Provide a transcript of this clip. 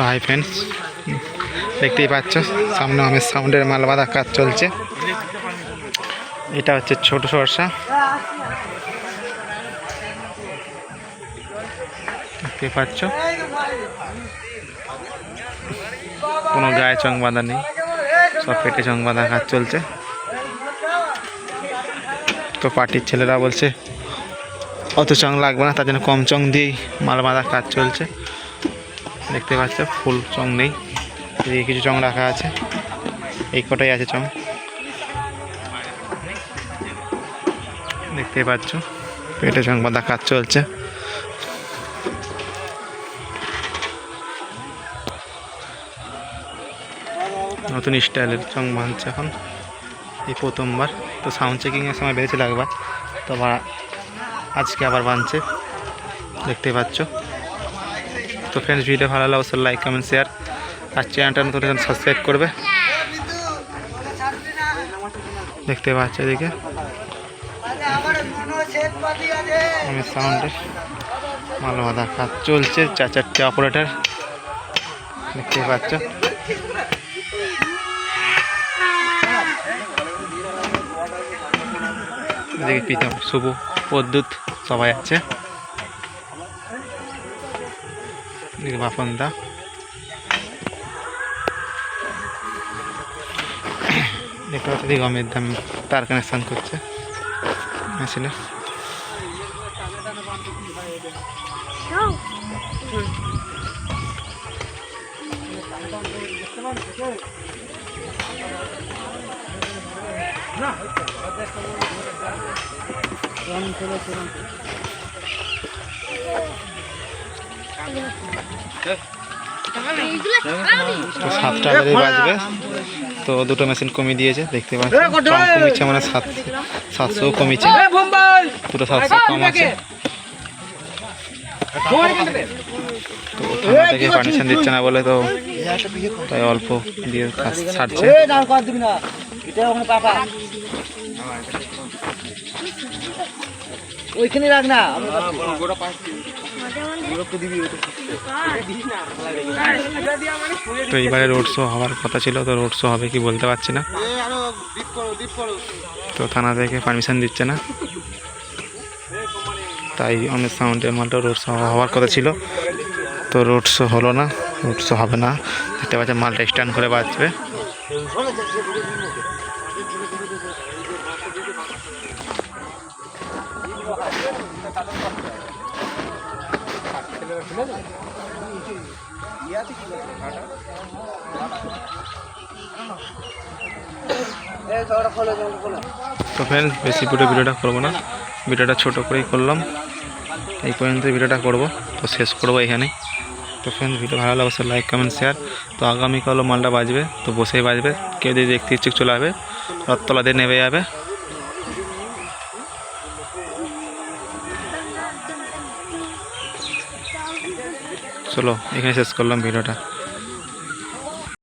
তো hi friends দেখতেই পাচ্ছ, সামনে আমের সাউন্ডের মাল বাঁধা কাজ চলছে। এটা হচ্ছে ছোট সরষা। দেখতেই পাচ্ছ? কোনো গায়ে চং বাঁধা নেই, সব পেটে চং বাঁধা কাজ চলছে। তো পার্টির ছেলেরা বলছে, অত চং লাগবে না, তার জন্য কম চং দিয়েই মাল বাঁধা কাজ চলছে। দেখতে পাচ্ছ, ফুল চং নেই। এদিকে কিছু চং রাখা আছে। এই কটাই আছে চং। দেখতে পাচ্ছ, পেটে চং বাঁধা কাজ চলছে। নতুন স্টাইলের চং বাঁধছে এখন। এই প্রথমবার। তো সাউন্ড চেকিংয়ের সময় বেড়েছিল একবার। তো আবার আজকে আবার বাঁধছে। দেখতে পাচ্ছ। তো ফ্রেন্ডস ভিডিও ভালো লাগলে অবশ্যই লাইক কমেন্ট শেয়ার আর চ্যানেলটা নতুন সাবস্ক্রাইব করবে। দেখতে পাচ্ছ এদিকে। আমি সাউন্ডে ভালো কাজ চলছে চার চারটে অপারেটার দেখতে পাচ্ছ। এদিকে প্রীতম শুভ পদ্যুৎ সবাই আছে। এদিকে বাপন দা দেখতে পাচ্ছি অমিত দাম তার কানেকশন করছে মেশিনে তো সাতটা বাজে বাজবে। তো দুটো মেশিন কমিয়ে দিয়েছে দেখতে পাচ্ছি কম কমিয়েছে মানে সাত সাতশো কমিয়েছে। পুরো সাতশো কম আছে। তো থানা থেকে পারমিশন দিচ্ছে না বলে তো তাই অল্প দিয়ে কাজ ছাড়ছে। ওইখানে রাখ না। তো এইবারে রোড শো হওয়ার কথা ছিল, তো রোড শো হবে কি বলতে পারছি না। তো থানা থেকে পারমিশন দিচ্ছে না। তাই অনেক সাউন্ডের মালটা রোড শো হওয়ার কথা ছিল। তো রোড শো হলো না রোড শো হবে না। দেখতে পাচ্ছে মালটা স্ট্যান্ড করে বাজবে। তো ফ্রেন্ডস বেশি পুরো ভিডিওটা করব না। ভিডিওটা ছোট করেই করলাম। এই পর্যন্ত ভিডিওটা করব। তো শেষ করব এখানে। তো ফ্রেন্ডস ভিডিও ভালো লাগলে অবশ্যই লাইক কমেন্ট শেয়ার তো আগামীকালও মালটা বাজবে। তো বসেই বাজবে। কেউ যদি দেখতে ইচ্ছুক চলে যাবে রথতলা দিয়ে নেমে যাবে। চলো এখানে শেষ করলাম ভিডিওটা।